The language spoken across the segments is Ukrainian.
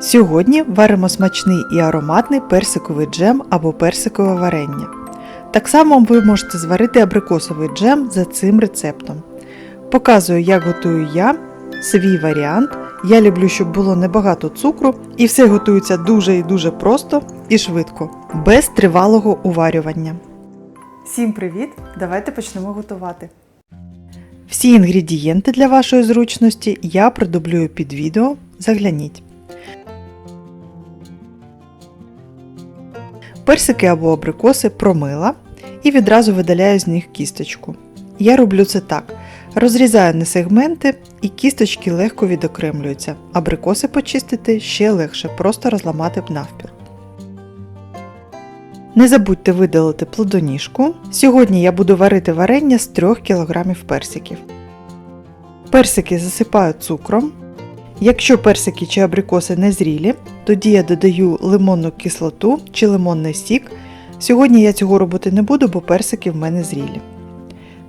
Сьогодні варимо смачний і ароматний персиковий джем або персикове варення. Так само ви можете зварити абрикосовий джем за цим рецептом. Показую, як готую я свій варіант. Я люблю, щоб було небагато цукру, і все готується дуже і дуже просто і швидко, без тривалого уварювання. Всім привіт! Давайте почнемо готувати. Всі інгредієнти для вашої зручності я продублюю під відео. Загляніть. Персики або абрикоси промила і відразу видаляю з них кісточку. Я роблю це так: розрізаю на сегменти і кісточки легко відокремлюються. Абрикоси почистити ще легше, просто розламати б навпіл. Не забудьте видалити плодоніжку. Сьогодні я буду варити варення з 3 кг персиків. Персики засипаю цукром. Якщо персики чи абрикоси не зрілі, тоді я додаю лимонну кислоту чи лимонний сік. Сьогодні я цього робити не буду, бо персики в мене зрілі.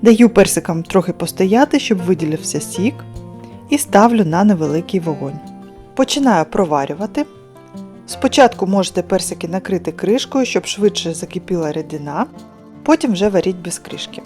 Даю персикам трохи постояти, щоб виділився сік, і ставлю на невеликий вогонь. Починаю проварювати. Спочатку можете персики накрити кришкою, щоб швидше закипіла рідина, потім вже варіть без кришки.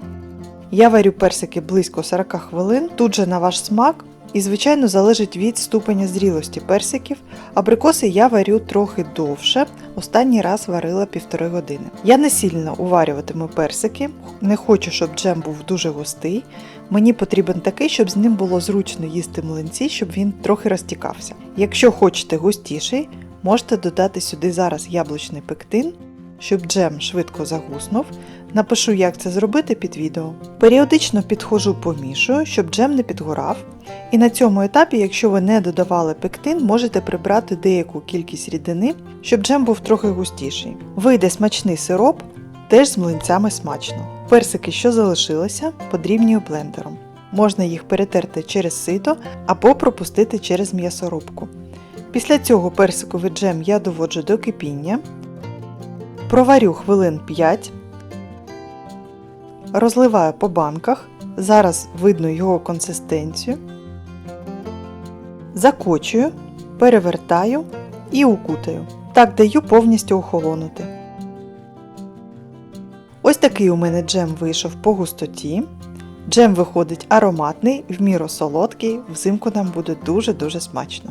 Я варю персики близько 40 хвилин, тут же на ваш смак, і, звичайно, залежить від ступеня зрілості персиків. Абрикоси я варю трохи довше, останній раз варила півтори години. Я не сильно уварюватиму персики, не хочу, щоб джем був дуже густий. Мені потрібен такий, щоб з ним було зручно їсти млинці, щоб він трохи розтікався. Якщо хочете густіший, можете додати сюди зараз яблучний пектин, щоб джем швидко загуснув. Напишу, як це зробити під відео. Періодично підходжу помішую, щоб джем не підгорав. І на цьому етапі, якщо ви не додавали пектин, можете прибрати деяку кількість рідини, щоб джем був трохи густіший. Вийде смачний сироп, теж з млинцями смачно. Персики, що залишилися, подрібнюю блендером. Можна їх перетерти через сито або пропустити через м'ясорубку. Після цього персиковий джем я доводжу до кипіння, проварю хвилин 5, розливаю по банках, зараз видно його консистенцію, закочую, перевертаю і укутаю. Так даю повністю охолонути. Ось такий у мене джем вийшов по густоті. Джем виходить ароматний, в міру солодкий, взимку нам буде дуже-дуже смачно.